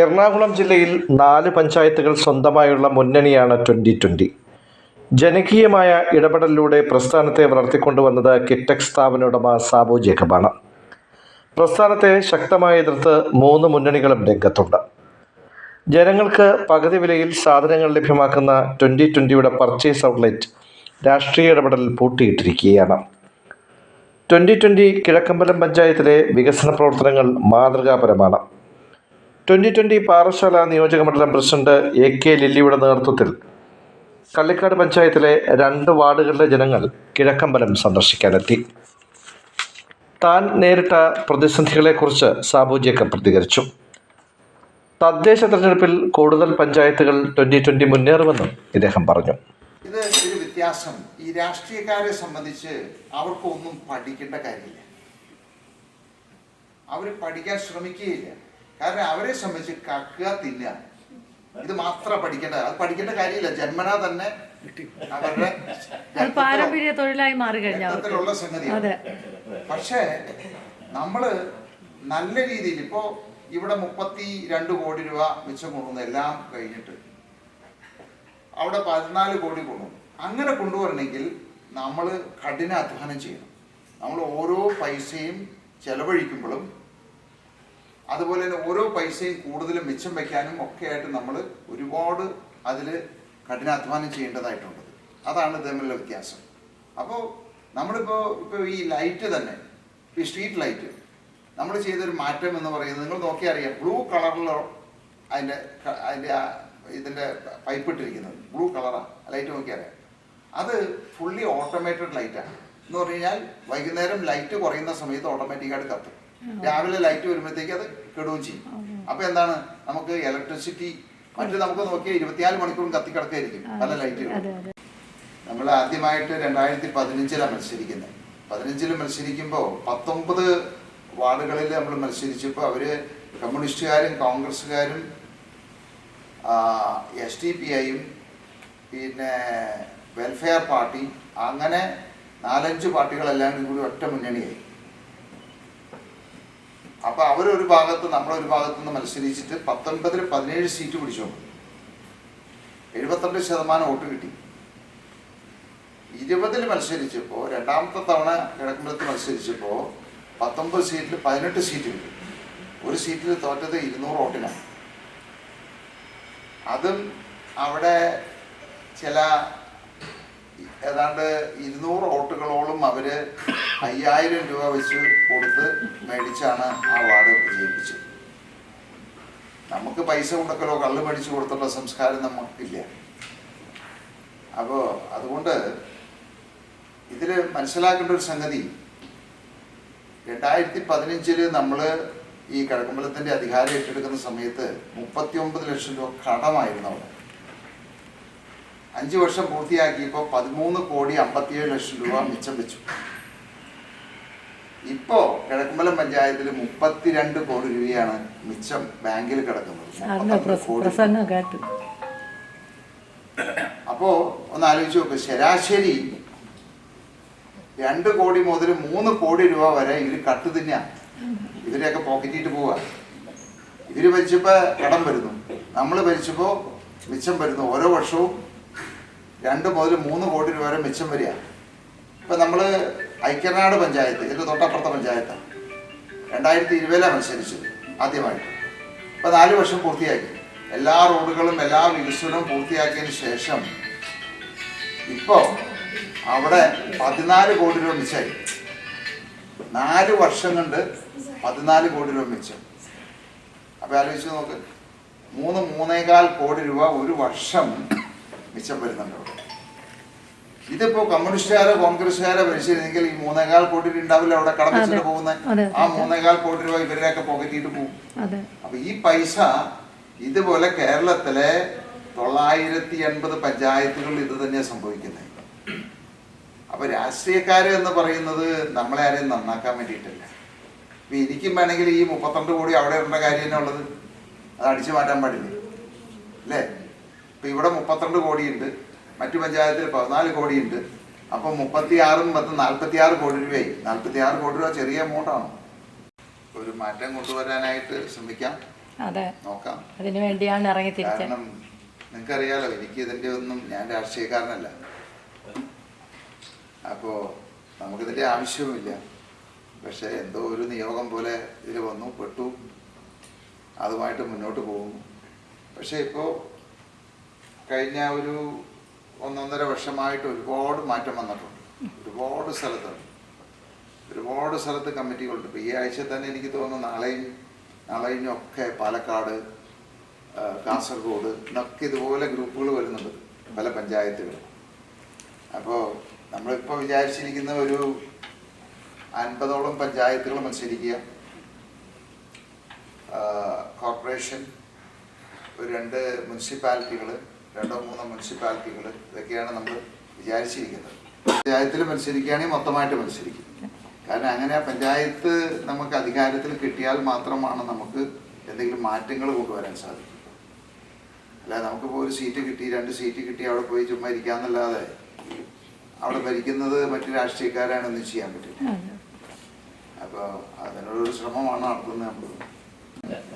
എറണാകുളം ജില്ലയിൽ നാല് പഞ്ചായത്തുകൾ സ്വന്തമായുള്ള മുന്നണിയാണ് ട്വന്റി ട്വന്റി ജനകീയമായ ഇടപെടലിലൂടെ പ്രസ്ഥാനത്തെ വളർത്തിക്കൊണ്ടുവന്നത് കിറ്റക് സ്ഥാപന ഉടമ സാബു ജേക്കബാണ്. പ്രസ്ഥാനത്തെ ശക്തമായി എതിർത്ത് മൂന്ന് മുന്നണികളും രംഗത്തുണ്ട്. ജനങ്ങൾക്ക് പകുതി വിലയിൽ സാധനങ്ങൾ ലഭ്യമാക്കുന്ന ട്വന്റി ട്വന്റിയുടെ പർച്ചേസ് ഔട്ട്ലെറ്റ് രാഷ്ട്രീയ ഇടപെടൽ പൂട്ടിയിട്ടിരിക്കുകയാണ്. ട്വന്റി ട്വന്റി കിഴക്കമ്പലം പഞ്ചായത്തിലെ വികസന പ്രവർത്തനങ്ങൾ മാതൃകാപരമാണ്. ട്വന്റി ട്വന്റി പാറശാല നിയോജകമണ്ഡലം പ്രസിഡന്റ് എ കെ ലില്ലിയുടെ നേതൃത്വത്തിൽ കള്ളിക്കാട് പഞ്ചായത്തിലെ രണ്ട് വാർഡുകളിലെ ജനങ്ങൾ കിഴക്കമ്പലം സന്ദർശിക്കാനെത്തി. താൻ നേരിട്ട പ്രതിസന്ധികളെക്കുറിച്ച് സാബു ജേക്കബ് പ്രതികരിച്ചു. തദ്ദേശ തെരഞ്ഞെടുപ്പിൽ കൂടുതൽ പഞ്ചായത്തുകൾ ട്വന്റി ട്വന്റി മുന്നേറുമെന്നും ഇദ്ദേഹം പറഞ്ഞു. ഇത് ഒരു വ്യത്യാസം. ഈ രാഷ്ട്രീയക്കാരെ സംബന്ധിച്ച് അവർക്കൊന്നും പഠിക്കേണ്ട കാര്യമില്ല. അവർ പഠിക്കാൻ ശ്രമിക്കുകയില്ല. കാരണം അവരെ സംബന്ധിച്ച് കക്കുക തിന്നുക ഇത് മാത്രം പഠിക്കേണ്ട അത് പഠിക്കേണ്ട കാര്യമില്ല. ജന്മനാ തന്നെ അവരുടെ പാരമ്പര്യ തൊഴിലായി മാറി കഴിഞ്ഞു അവർക്ക്. സംഗതിയാണ്. അതെ. പക്ഷേ നമ്മൾ നല്ല രീതിയിൽ ഇപ്പോ ഇവിടെ മുപ്പത്തി രണ്ട് കോടി രൂപ മിച്ചം കൊണ്ടുവന്നു എല്ലാം കഴിഞ്ഞിട്ട് അവിടെ പതിനാല് കോടി കൊണ്ടുവന്നു. അങ്ങനെ കൊണ്ടുവരണമെങ്കിൽ നമ്മൾ കഠിനാധ്വാനം ചെയ്യണം. നമ്മൾ ഓരോ പൈസയും ചെലവഴിക്കുമ്പോഴും അതുപോലെ തന്നെ ഓരോ പൈസയും കൂടുതൽ മിച്ചം വയ്ക്കാനും ഒക്കെ ആയിട്ട് നമ്മൾ ഒരുപാട് അതിൽ കഠിനാധ്വാനം ചെയ്യേണ്ടതായിട്ടുണ്ട്. അതാണ് തമ്മിലുള്ള വ്യത്യാസം. അപ്പോൾ നമ്മളിപ്പോൾ ഇപ്പോൾ ഈ ലൈറ്റ് തന്നെ ഈ സ്ട്രീറ്റ് ലൈറ്റ് നമ്മൾ ചെയ്തൊരു മാറ്റം എന്ന് പറയുന്നത് നിങ്ങൾ നോക്കിയാൽ അറിയാം. ബ്ലൂ കളറിലോ അതിന്റെ അതിന്റെ ഇതിന്റെ പൈപ്പ് ഇട്ടിരിക്കുന്നത്. ബ്ലൂ കളറാണ് ലൈറ്റ് നോക്കിയാൽ അറിയാം. അത് ഫുള്ളി ഓട്ടോമേറ്റഡ് ലൈറ്റാണ് എന്ന് പറഞ്ഞു കഴിഞ്ഞാൽ വൈകുന്നേരം ലൈറ്റ് കുറയുന്ന സമയത്ത് ഓട്ടോമാറ്റിക്കായിട്ട് കത്തും. രാവിലെ ലൈറ്റ് വരുമ്പോഴത്തേക്ക് അത് കെടുകയും ചെയ്യും. അപ്പൊ എന്താണ്? നമുക്ക് ഇലക്ട്രിസിറ്റി മറ്റു നമുക്ക് നോക്കിയാൽ ഇരുപത്തിനാല് മണിക്കൂറും കത്തിക്കിടക്കായിരിക്കും പല ലൈറ്റുകൾ നമ്മൾ ആദ്യമായിട്ട് രണ്ടായിരത്തി പതിനഞ്ചിലാണ് മത്സരിക്കുന്നത് പതിനഞ്ചിൽ മത്സരിക്കുമ്പോൾ പത്തൊമ്പത് വാർഡുകളിൽ നമ്മൾ മത്സരിച്ചപ്പോൾ അവർ കമ്മ്യൂണിസ്റ്റുകാരും കോൺഗ്രസ്സുകാരും എസ് ഡി പി ഐയും പിന്നെ വെൽഫെയർ പാർട്ടി അങ്ങനെ നാലഞ്ച് പാർട്ടികളെല്ലാം കൂടി ഒറ്റ മുന്നണിയായി. അപ്പൊ അവരൊരു ഭാഗത്ത് നമ്മളൊരു ഭാഗത്ത് നിന്ന് മത്സരിച്ചിട്ട് പത്തൊൻപതിൽ പതിനേഴ് സീറ്റ് പിടിച്ചു. എഴുപത്തിരണ്ട് ശതമാനം വോട്ട് കിട്ടി. ഇരുപതിൽ മത്സരിച്ചപ്പോൾ രണ്ടാമത്തെ തവണ കിഴക്കുമ്പലത്ത് മത്സരിച്ചപ്പോൾ പത്തൊമ്പത് സീറ്റിൽ പതിനെട്ട് സീറ്റ് കിട്ടി. ഒരു സീറ്റിൽ തോറ്റത് ഇരുന്നൂറ് വോട്ടിനാണ് അതും അവിടെ ചില ഏതാണ്ട് ഇരുന്നൂറ് വോട്ടുകളോളം അവർ അയ്യായിരം രൂപ വെച്ച് കൊടുത്ത് മേടിച്ചാണ് ആ വാർഡ് വിജയിപ്പിച്ചത്. നമുക്ക് പൈസ കൊടുക്കലോ കള്ള് മേടിച്ചു കൊടുത്തുള്ള സംസ്കാരം നമുക്കില്ല. അപ്പോൾ അതുകൊണ്ട് ഇതിൽ മനസ്സിലാക്കേണ്ട ഒരു സംഗതി രണ്ടായിരത്തി പതിനഞ്ചിൽ നമ്മൾ ഈ കിഴക്കമ്പലത്തിന്റെ അധികാരം ഏറ്റെടുക്കുന്ന സമയത്ത് മുപ്പത്തി ഒമ്പത് ലക്ഷം രൂപ കടമായിരുന്നു അവിടെ. അഞ്ച് വർഷം പൂർത്തിയാക്കിയപ്പോൾ പതിമൂന്ന് കോടി അമ്പത്തിയേഴ് ലക്ഷം രൂപ മിച്ചം വെച്ചു. ഇപ്പോ കിഴക്കമ്പലം പഞ്ചായത്തിൽ മുപ്പത്തിരണ്ട് കോടി രൂപയാണ് മിച്ചം ബാങ്കിൽ കിടക്കുന്നത്. സാറിന്റെ 32 പ്രസ- കോടി. അപ്പോ ഒന്ന് ആലോചിച്ച് നോക്ക് ശരാശരി രണ്ട് കോടി മുതൽ മൂന്ന് കോടി രൂപ വരെ ഇവർ കട്ട് തിന്നാ ഇവരെയൊക്കെ പോക്കറ്റിട്ട് പോവാ. ഇവർ ഭരിച്ചപ്പോ കടം വരുന്നു. നമ്മൾ ഭരിച്ചപ്പോ മിച്ചം വരുന്നു. ഓരോ വർഷവും രണ്ട് മുതൽ മൂന്ന് കോടി രൂപ വരെ മിച്ചം വരിക ഇപ്പം നമ്മൾ ഐക്യനാട് പഞ്ചായത്ത് ഇതിന്റെ തൊട്ടപ്പുറത്തെ പഞ്ചായത്താണ് രണ്ടായിരത്തി ഇരുപതിലാണ് മത്സരിച്ചത് ആദ്യമായിട്ട്. ഇപ്പം നാല് വർഷം പൂർത്തിയാക്കി. എല്ലാ റോഡുകളും എല്ലാ വികസനവും പൂർത്തിയാക്കിയതിന് ശേഷം ഇപ്പോൾ അവിടെ പതിനാല് കോടി രൂപ മിച്ചായി നാല് വർഷം കൊണ്ട് പതിനാല് കോടി രൂപ മിച്ചം. അപ്പം ആലോചിച്ച് നോക്ക്. മൂന്ന് മൂന്നേകാൽ കോടി രൂപ ഒരു വർഷം മിച്ചം വരുന്നുണ്ട് അവിടെ. ഇതിപ്പോ കമ്മ്യൂണിസ്റ്റുകാരോ കോൺഗ്രസ്സുകാരോ ഭരിച്ചിരുന്നെങ്കിൽ ഈ മൂന്നേകാൽ കോടി രൂപ ഉണ്ടാവില്ല അവിടെ കടം വെച്ചിട്ട് അതെ. പോകുന്നത് ആ മൂന്നേകാൽ കോടി രൂപ ഇവരുടെയൊക്കെ പോക്കറ്റിട്ട് പോകും. അപ്പൊ ഈ പൈസ ഇതുപോലെ കേരളത്തിലെ തൊള്ളായിരത്തി എൺപത് പഞ്ചായത്തുകളിൽ ഇത് തന്നെയാണ് സംഭവിക്കുന്നത് അപ്പൊ രാഷ്ട്രീയക്കാര് എന്ന് പറയുന്നത് നമ്മളെ ആരെയും നന്നാക്കാൻ വേണ്ടിയിട്ടല്ല. ഇപ്പൊ എനിക്കും വേണമെങ്കിൽ ഈ മുപ്പത്തിരണ്ട് കോടി അവിടെ ഉള്ള കാര്യം തന്നെ ഉള്ളത്? അത് അടിച്ചു മാറ്റാൻ പാടില്ല? അല്ലേ? ഇപ്പൊ ഇവിടെ മുപ്പത്തിരണ്ട് കോടിയുണ്ട്. മറ്റു പഞ്ചായത്തിൽ പതിനാല് കോടിയുണ്ട്. അപ്പൊ മുപ്പത്തി ആറും പത്ത് നാൽപ്പത്തി ആറ് കോടി രൂപയായി. നാൽപ്പത്തി ആറ് കോടി രൂപ ചെറിയ എമൗണ്ടാണ് ഒരു മാറ്റം കൊണ്ടുവരാനായിട്ട് ശ്രമിക്കാം. അതെ. നോക്കാം. അതിനു വേണ്ടിയാണ് ഇറങ്ങി തിരിച്ചത്. കാരണം നിങ്ങൾക്കറിയാലോ എനിക്ക് ഇതിന്റെ ഒന്നും ഞാൻ രാഷ്ട്രീയക്കാരനല്ല. അപ്പോൾ നമുക്കിതിന്റെ ആവശ്യവുമില്ല. പക്ഷേ എന്തോ ഒരു നിയോഗം പോലെ ഇതിൽ വന്നു പെട്ടു. അതുമായിട്ട് മുന്നോട്ട് പോകുന്നു. പക്ഷേ ഇപ്പോൾ കഴിഞ്ഞ ഒരു ഒന്നൊന്നര വർഷമായിട്ട് ഒരുപാട് മാറ്റം വന്നിട്ടുണ്ട്. ഒരുപാട് സ്ഥലത്തുണ്ട് ഒരുപാട് സ്ഥലത്ത് കമ്മിറ്റികളുണ്ട്. ഇപ്പോൾ ഈ ആഴ്ച തന്നെ എനിക്ക് തോന്നുന്നു നാളെയും നാളെയും ഒക്കെ പാലക്കാട് കാസർഗോഡ് എന്നൊക്കെ ഇതുപോലെ ഗ്രൂപ്പുകൾ വരുന്നുണ്ട് പല പഞ്ചായത്തുകളും അപ്പോൾ നമ്മളിപ്പോൾ വിചാരിച്ചിരിക്കുന്ന ഒരു അൻപതോളം പഞ്ചായത്തുകൾ മത്സരിക്കുക. കോർപ്പറേഷൻ ഒരു രണ്ട് മുനിസിപ്പാലിറ്റികൾ രണ്ടോ മൂന്നോ മുനിസിപ്പാലിറ്റികൾ ഇതൊക്കെയാണ് നമ്മൾ വിചാരിച്ചിരിക്കുന്നത്. പഞ്ചായത്തിൽ മത്സരിക്കുകയാണെങ്കിൽ മൊത്തമായിട്ട് മത്സരിക്കും. കാരണം അങ്ങനെ പഞ്ചായത്ത് നമുക്ക് അധികാരത്തിൽ കിട്ടിയാൽ മാത്രമാണ് നമുക്ക് എന്തെങ്കിലും മാറ്റങ്ങൾ കൊണ്ടുവരാൻ സാധിക്കും. അല്ല നമുക്കിപ്പോൾ ഒരു സീറ്റ് കിട്ടി രണ്ട് സീറ്റ് കിട്ടി അവിടെ പോയി ചുമ്മാ ഇരിക്കാന്നല്ലാതെ അവിടെ ഭരിക്കുന്നത് മറ്റു രാഷ്ട്രീയക്കാരാണെന്ന് ചെയ്യാൻ പറ്റില്ല. അപ്പോൾ അതിനുള്ളൊരു ശ്രമമാണ് നടത്തുന്നത് നമ്മൾ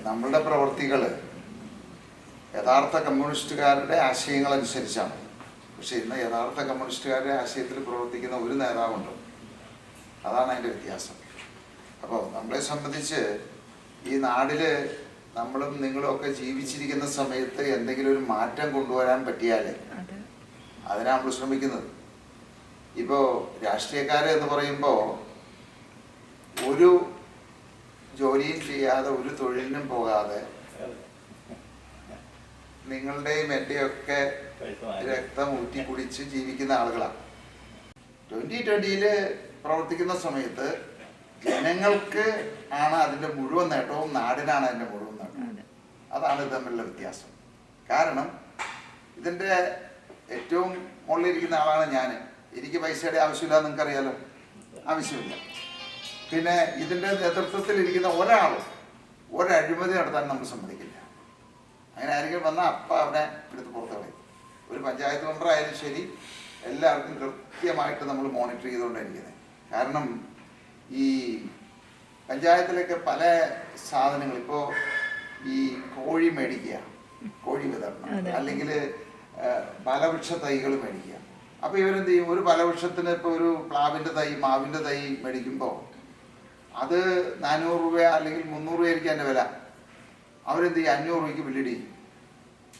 നമ്മളുടെ പ്രവർത്തികൾ യഥാർത്ഥ കമ്മ്യൂണിസ്റ്റുകാരുടെ ആശയങ്ങളനുസരിച്ചാണ്. പക്ഷേ ഇന്ന് യഥാർത്ഥ കമ്മ്യൂണിസ്റ്റുകാരുടെ ആശയത്തിൽ പ്രവർത്തിക്കുന്ന ഒരു നേതാവുണ്ട്. അതാണ് അതിന്റെ വ്യത്യാസം. അപ്പോൾ നമ്മളെ സംബന്ധിച്ച് ഈ നാടിൽ നമ്മളും നിങ്ങളും ഒക്കെ ജീവിച്ചിരിക്കുന്ന സമയത്ത് എന്തെങ്കിലും ഒരു മാറ്റം കൊണ്ടുവരാൻ പറ്റിയാൽ അതെ. അതിനാണ് നമ്മൾ ശ്രമിക്കുന്നത്. ഇപ്പോൾ രാഷ്ട്രീയക്കാരെ എന്ന് പറയുമ്പോൾ ഒരു ജോലിയും ചെയ്യാതെ ഒരു തൊഴിലിനും പോകാതെ നിങ്ങളുടെയും എന്റെയൊക്കെ രക്തം ഊറ്റി കുടിച്ച് ജീവിക്കുന്ന ആളുകളാണ് ട്വന്റി ട്വന്റിയിൽ പ്രവർത്തിക്കുന്ന സമയത്ത് ജനങ്ങൾക്ക് ആണ് അതിന്റെ മുഴുവൻ നേട്ടവും നാടിനാണ് അതിന്റെ മുഴുവൻ നേട്ടവും. അതാണ് ഇത് തമ്മിലുള്ള വ്യത്യാസം. കാരണം ഇതിന്റെ ഏറ്റവും മുകളിലിരിക്കുന്ന ആളാണ് ഞാൻ. എനിക്ക് പൈസയുടെ ആവശ്യമില്ല നിങ്ങൾക്കറിയാലോ? ആവശ്യമില്ല. പിന്നെ ഇതിന്റെ നേതൃത്വത്തിൽ ഇരിക്കുന്ന ഒരാളും ഒരഴിമതി നടത്താൻ നമ്മൾ സമ്മതിക്കില്ല. അങ്ങനെ ആരെങ്കിലും വന്നാൽ അപ്പ അവിടെ എടുത്ത് പുറത്ത് കളയും ഒരു പഞ്ചായത്ത് മെമ്പറായാലും ശരി എല്ലാവർക്കും കൃത്യമായിട്ട് നമ്മൾ മോണിറ്റർ ചെയ്തുകൊണ്ടിരിക്കുന്നത് കാരണം ഈ പഞ്ചായത്തിലൊക്കെ പല സാധനങ്ങൾ ഇപ്പോൾ ഈ കോഴി മേടിക്കുക കോഴി വിതരണം. അല്ലെങ്കിൽ ഫലവൃക്ഷ തൈകൾ മേടിക്കുക. അപ്പോൾ ഇവരെന്ത് ചെയ്യും? ഒരു ഫലവൃക്ഷത്തിന് ഇപ്പോൾ ഒരു പ്ലാവിന്റെ തൈ മാവിന്റെ തൈ മേടിക്കുമ്പോൾ അത് നാനൂറ് രൂപ അല്ലെങ്കിൽ മുന്നൂറ് രൂപയായിരിക്കും അതിന്റെ വില. അവരെന്ത് ചെയ്യും? അഞ്ഞൂറ് രൂപയ്ക്ക് ബില്ലിടി ചെയ്യും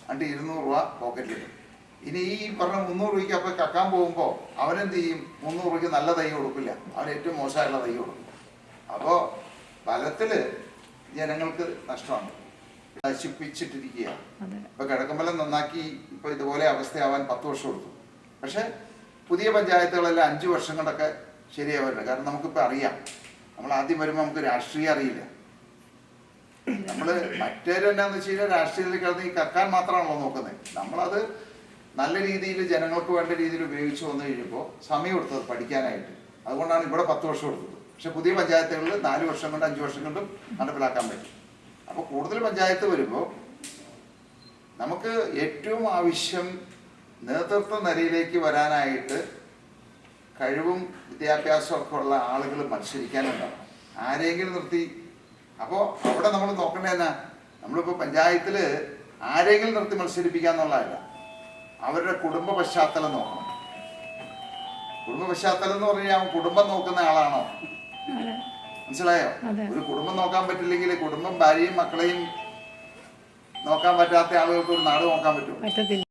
എന്നിട്ട് ഇരുന്നൂറ് രൂപ പോക്കറ്റിലിടും ഇനി ഈ പറഞ്ഞ മുന്നൂറ് രൂപയ്ക്ക് അപ്പം കക്കാൻ പോകുമ്പോൾ അവനെന്ത് ചെയ്യും? മുന്നൂറ് രൂപയ്ക്ക് നല്ല തൈ കൊടുക്കില്ല. അവർ ഏറ്റവും മോശമായുള്ള തൈ കൊടുക്കും. അപ്പോൾ ഫലത്തിൽ ജനങ്ങൾക്ക് നഷ്ടമാണ്. നശിപ്പിച്ചിട്ടിരിക്കുക ഇപ്പൊ കിഴക്കമ്പലം നന്നാക്കി ഇപ്പൊ ഇതുപോലെ അവസ്ഥയാവാൻ പത്ത് വർഷം എടുത്തു. പക്ഷെ പുതിയ പഞ്ചായത്തുകളെല്ലാം അഞ്ചു വർഷം കൊണ്ടൊക്കെ ശരിയാവില്ല കാരണം നമുക്കിപ്പോൾ അറിയാം. നമ്മൾ ആദ്യം വരുമ്പോൾ നമുക്ക് രാഷ്ട്രീയം അറിയില്ല. നമ്മൾ മറ്റേ എന്നാന്ന് വെച്ച് കഴിഞ്ഞാൽ രാഷ്ട്രീയത്തിൽ കിടന്ന് ഈ കക്കാൻ മാത്രമാണല്ലോ നോക്കുന്നത് നമ്മളത് നല്ല രീതിയിൽ ജനങ്ങൾക്ക് വേണ്ട രീതിയിൽ ഉപയോഗിച്ച് വന്നു കഴിയുമ്പോൾ സമയം എടുത്തത് പഠിക്കാനായിട്ട്. അതുകൊണ്ടാണ് ഇവിടെ പത്ത് വർഷം എടുത്തത്. പക്ഷെ പുതിയ പഞ്ചായത്തുകളിൽ നാല് വർഷം കൊണ്ട് അഞ്ച് വർഷം കൊണ്ടും നടപ്പിലാക്കാൻ പറ്റും. അപ്പോൾ കൂടുതൽ പഞ്ചായത്ത് വരുമ്പോൾ നമുക്ക് ഏറ്റവും ആവശ്യം നേതൃത്വ നിരയിലേക്ക് വരാനായിട്ട് കഴിവും വിദ്യാഭ്യാസവും ഒക്കെ ഉള്ള ആളുകൾ മത്സരിക്കാനുണ്ടാവും. ആരെങ്കിലും നിർത്തി അപ്പോൾ അവിടെ നമ്മൾ നോക്കേണ്ടത് എന്നാ നമ്മളിപ്പോൾ പഞ്ചായത്തിൽ ആരെങ്കിലും നിർത്തി മത്സരിപ്പിക്കുക എന്നുള്ളതല്ല അവരുടെ കുടുംബ പശ്ചാത്തലം നോക്കണം. കുടുംബ പശ്ചാത്തലം എന്ന് പറഞ്ഞാൽ കുടുംബം നോക്കുന്ന ആളാണോ? മനസ്സിലായോ? ഒരു കുടുംബം നോക്കാൻ പറ്റില്ലെങ്കിൽ കുടുംബം ഭാര്യയും മക്കളെയും നോക്കാൻ പറ്റാത്ത ആളുകൾക്ക് ഒരു നാട് നോക്കാൻ പറ്റത്തില്ല.